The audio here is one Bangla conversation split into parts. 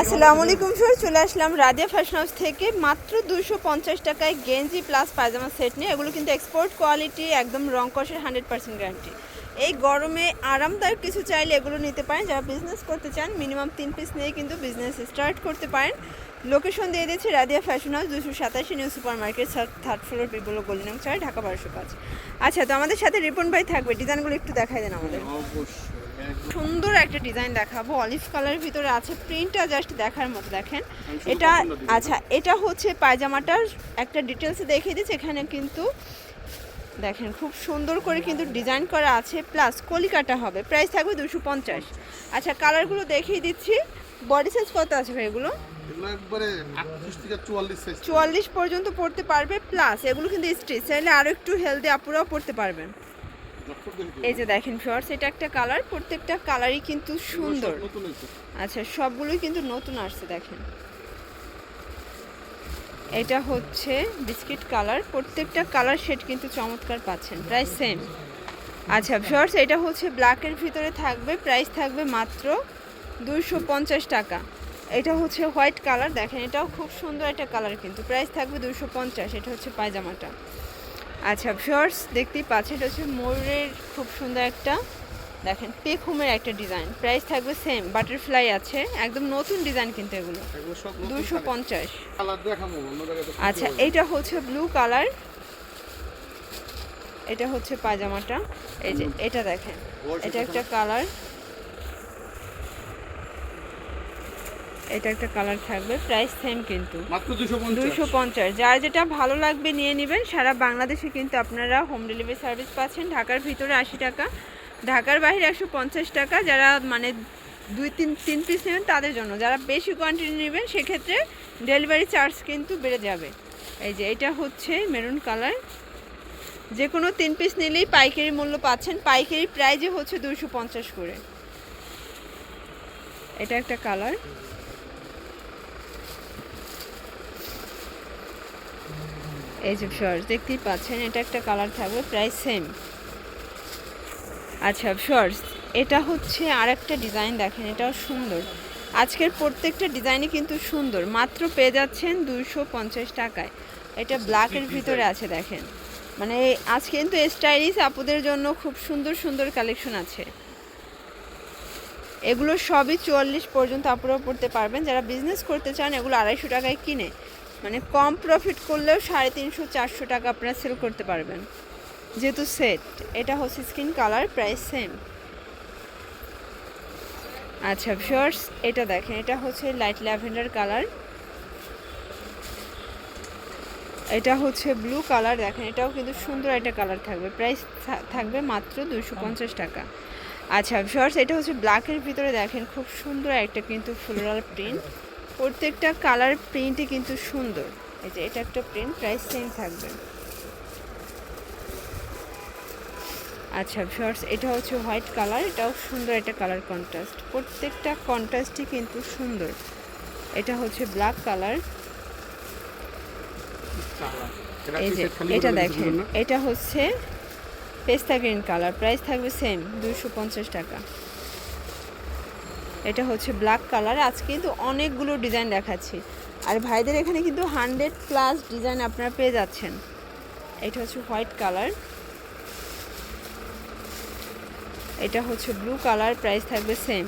আসসালামু আলাইকুম স্যার চলে আসলাম রাজিয়া ফ্যাশন হাউস থেকে। মাত্র দুশো পঞ্চাশ টাকায় গেঞ্জি প্লাস পায়জামা সেট নিয়ে। এগুলো কিন্তু এক্সপোর্ট কোয়ালিটি একদম রং কষের হান্ড্রেড পার্সেন্ট গ্যারান্টি এই গরমে আরামদায়ক কিছু চাইলে এগুলো নিতে পারেন। যারা বিজনেস করতে চান মিনিমাম তিন পিস নিয়ে কিন্তু বিজনেস স্টার্ট করতে পারেন। লোকেশন দিয়ে দিয়েছি রাদিয়া ফ্যাশন হাউস দুশো সাতাশি new super market third floor বিবল গলিনং চার ঢাকা বারোশো পাঁচ। আচ্ছা তো আমাদের সাথে রিপন ভাই থাকবে। ডিজাইনগুলো একটু দেখাই দেন আমাদের। সুন্দর একটা ডিজাইন দেখাবো। অলিভ কালারের ভিতরে আছে প্রিন্টটা জাস্ট দেখার মতো দেখেন। এটা আচ্ছা এটা হচ্ছে পায়জামাটার একটা ডিটেলসে দেখিয়ে দিচ্ছি। এখানে কিন্তু দেখেন খুব সুন্দর করে কিন্তু ডিজাইন করা আছে প্লাস কলিকাটা হবে। প্রাইস থাকবে দুশো পঞ্চাশ। আচ্ছা কালারগুলো দেখিয়ে দিচ্ছি। বডি সাইজ কত আছে ভাই এগুলো? চুয়াল্লিশ পর্যন্ত পড়তে পারবে প্লাস এগুলো কিন্তু স্ট্রিচ চাইলে আরও একটু হেলদি আপুরাও পড়তে পারবেন। এই যে দেখেন শর্টস এটা একটা কালার প্রত্যেকটা কালারই কিন্তু সুন্দর। আচ্ছা সবগুলোই কিন্তু নতুন আসছে দেখেন। এটা হচ্ছে বিস্কিট কালার। প্রত্যেকটা কালার শেড কিন্তু চমৎকার পাচ্ছেন। প্রাইস সেম আচ্ছা শর্টস এটা হচ্ছে ব্ল্যাকের ভিতরে থাকবে। প্রাইস থাকবে মাত্র দুইশো পঞ্চাশ টাকা। এটা হচ্ছে হোয়াইট কালার দেখেন, এটাও খুব সুন্দর একটা কালার কিন্তু। প্রাইস থাকবে দুইশো পঞ্চাশ। এটা হচ্ছে পায়জামাটা। আচ্ছা শর্টস দেখতেই পাচ্ছেন, এটা হচ্ছে ময়ূরের খুব সুন্দর একটা দেখেন পেখুমের একটা ডিজাইন প্রাইস থাকবে সেম বাটারফ্লাই আছে একদম নতুন ডিজাইন কিন্তু এগুলো। দুশো পঞ্চাশ। আচ্ছা এইটা হচ্ছে ব্লু কালার এটা হচ্ছে পায়জামাটা। এই যে এটা দেখেন এটা একটা কালার এটা একটা কালার থাকবে প্রাইস সেম কিন্তু। দুইশো পঞ্চাশ। যার যেটা ভালো লাগবে নিয়ে নেবেন সারা বাংলাদেশে কিন্তু আপনারা হোম ডেলিভারি সার্ভিস পাচ্ছেন। ঢাকার ভিতরে আশি টাকা ঢাকার বাইরে একশো পঞ্চাশ টাকা যারা মানে দুই তিন তিন পিস নেবেন তাদের জন্য। যারা বেশি কোয়ান্টিটি নেবেন, সেক্ষেত্রে ডেলিভারি চার্জ কিন্তু বেড়ে যাবে। এই যে এটা হচ্ছে মেরুন কালার যে কোনো তিন পিস নিলেই পাইকারি মূল্য পাচ্ছেন। পাইকারি প্রাইজে হচ্ছে দুশো পঞ্চাশ করে। এটা একটা কালার এই যে শর্টস দেখতেই পাচ্ছেন, এটা একটা কালার থাকবে। প্রাইস সেম আচ্ছা শর্টস এটা হচ্ছে আর একটা ডিজাইন দেখেন এটাও সুন্দর। আজকের প্রত্যেকটা ডিজাইনই কিন্তু সুন্দর মাত্র পেয়ে যাচ্ছেন দুইশো পঞ্চাশ টাকায়। এটা ব্ল্যাকের ভিতরে আছে দেখেন। মানে আজকে কিন্তু স্টাইলিশ আপুদের জন্য খুব সুন্দর সুন্দর কালেকশন আছে। এগুলো সবই চুয়াল্লিশ পর্যন্ত আপুরাও পড়তে পারবেন। যারা বিজনেস করতে চান এগুলো আড়াইশো টাকায় কিনে। মানে কম প্রফিট করলেও সাড়ে তিনশো চারশো টাকা আপনারা সেল করতে পারবেন। যেহেতু সেট এটা হচ্ছে স্কিন কালার প্রাইস সেম আচ্ছা শর্টস এটা দেখেন, এটা হচ্ছে লাইট ল্যাভেন্ডার কালার এটা হচ্ছে ব্লু কালার দেখেন, এটাও কিন্তু সুন্দর একটা কালার থাকবে। প্রাইস থাকবে মাত্র দুশো টাকা। আচ্ছা শর্টস এটা হচ্ছে ব্ল্যাকের ভিতরে দেখেন, খুব সুন্দর একটা কিন্তু ফ্লোরাল প্রিন্ট প্রত্যেকটা কালার প্রিন্টই কিন্তু সুন্দর। এই যে, এটা একটা প্রিন্ট প্রাইস সেম থাকবে। আচ্ছা শর্টস এটা হচ্ছে হোয়াইট কালার এটাও সুন্দর একটা কালার কন্ট্রাস্ট প্রত্যেকটা কন্ট্রাস্টই কিন্তু সুন্দর। এটা হচ্ছে ব্ল্যাক কালার এই যে এটা দেখেন এটা হচ্ছে পেস্তা গ্রিন কালার প্রাইস থাকবে সেম দুশো পঞ্চাশ টাকা। এটা হচ্ছে ব্ল্যাক কালার আজকে কিন্তু অনেকগুলো ডিজাইন দেখাচ্ছি। আর ভাইদের এখানে কিন্তু হান্ড্রেড প্লাস ডিজাইন আপনারা পেয়ে যাচ্ছেন। এটা হচ্ছে হোয়াইট কালার এটা হচ্ছে ব্লু কালার প্রাইস থাকবে সেম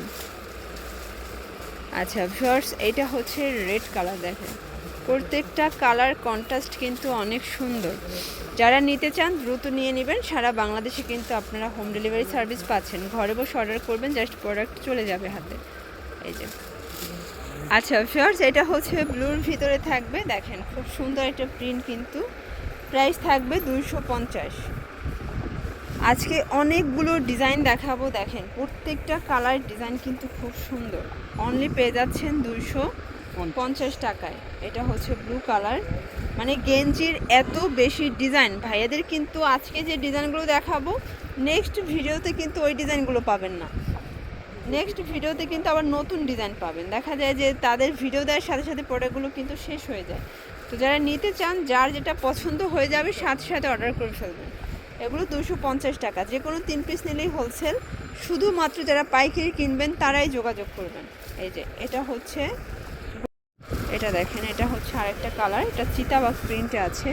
আচ্ছা ভিউয়ার্স এটা হচ্ছে রেড কালার দেখেন। প্রত্যেকটা কালার কন্ট্রাস্ট কিন্তু অনেক সুন্দর। যারা নিতে চান, দ্রুত নিয়ে নেবেন। সারা বাংলাদেশে কিন্তু আপনারা হোম ডেলিভারি সার্ভিস পাচ্ছেন। ঘরে বসে অর্ডার করবেন জাস্ট প্রোডাক্ট চলে যাবে হাতে। এই যে। আচ্ছা ফিয়ার্স এটা হচ্ছে ব্লুর ভিতরে থাকবে। দেখেন, খুব সুন্দর একটা প্রিন্ট কিন্তু। প্রাইস থাকবে দুইশো পঞ্চাশ। আজকে অনেকগুলো ডিজাইন দেখাবো, দেখেন। প্রত্যেকটা কালার ডিজাইন কিন্তু খুব সুন্দর। অনলি পেয়ে যাচ্ছেন দুইশো পঞ্চাশ টাকায়। এটা হচ্ছে ব্লু কালার মানে গেঞ্জির এত বেশি ডিজাইন। ভাইয়াদের কিন্তু আজকে যে ডিজাইনগুলো দেখাবো নেক্সট ভিডিওতে কিন্তু ওই ডিজাইনগুলো পাবেন না। নেক্সট ভিডিওতে কিন্তু আবার নতুন ডিজাইন পাবেন। দেখা যায় যে তাদের ভিডিও দেওয়ার সাথে সাথে প্রোডাক্টগুলো কিন্তু শেষ হয়ে যায়। তো যারা নিতে চান, যার যেটা পছন্দ হয়ে যাবে, সাথে সাথে অর্ডার করে ফেলবেন। এগুলো দুশো পঞ্চাশ টাকা। যে কোনো তিন পিস নিলেই হোলসেল শুধুমাত্র যারা পাইকারি কিনবেন, তারাই যোগাযোগ করবেন। এই যে, এটা হচ্ছে এটা দেখেন, এটা হচ্ছে আরেকটা কালার এটা চিতাবাগ প্রিন্টে আছে।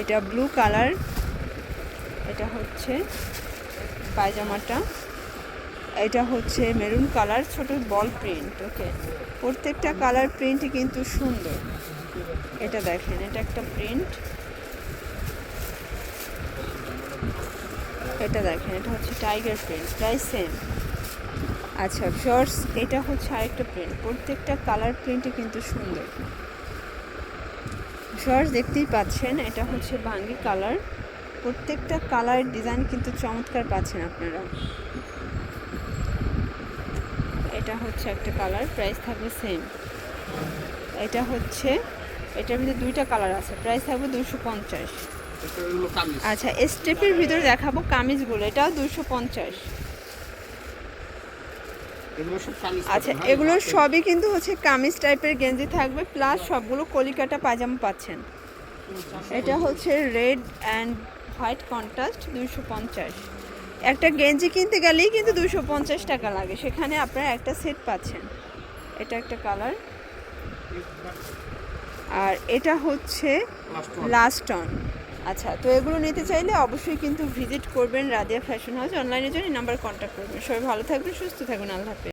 এটা ব্লু কালার এটা হচ্ছে পায়জামাটা। এটা হচ্ছে মেরুন কালার ছোট বল প্রিন্ট ওকে প্রত্যেকটা কালার প্রিন্টই কিন্তু সুন্দর। এটা দেখেন, এটা একটা প্রিন্ট এটা দেখেন, এটা হচ্ছে টাইগার প্রিন্ট প্রায় সেম আচ্ছা শর্টস এটা হচ্ছে আরেকটা প্রিন্ট প্রত্যেকটা কালার প্রিন্টই কিন্তু সুন্দর। শর্টস দেখতেই পাচ্ছেন, এটা হচ্ছে বাঙ্গি কালার প্রত্যেকটা কালার ডিজাইন কিন্তু চমৎকার পাচ্ছেন আপনারা। এটা হচ্ছে একটা কালার প্রাইস থাকবে সেম এটা হচ্ছে, এটার ভিতরে দুইটা কালার আছে প্রাইস থাকবে দুশো পঞ্চাশ। আচ্ছা স্টেপের ভিতরে দেখাবো কামিজগুলো। এটাও দুশো পঞ্চাশ। আচ্ছা হ্যাঁ? এগুলো সবই কিন্তু হচ্ছে কামিজ টাইপের গেঞ্জি থাকবে প্লাস সবগুলো কলিকাটা পাজামা পাচ্ছেন। এটা হচ্ছে রেড অ্যান্ড হোয়াইট কন্ট্রাস্ট দুশো পঞ্চাশ। একটা গেঞ্জি কিনতে গেলেই কিন্তু দুশো পঞ্চাশ টাকা লাগে। সেখানে আপনারা একটা সেট পাচ্ছেন। এটা একটা কালার। আর এটা হচ্ছে. লাস্ট অন আচ্ছা তো এগুলো নিতে চাইলে অবশ্যই কিন্তু ভিজিট করবেন রাদিয়া ফ্যাশন হাউস অনলাইনের জন্য নাম্বার কন্ট্যাক্ট করবেন। সবাই ভালো থাকবেন, সুস্থ থাকবেন, আল্লাহ হাফেজ।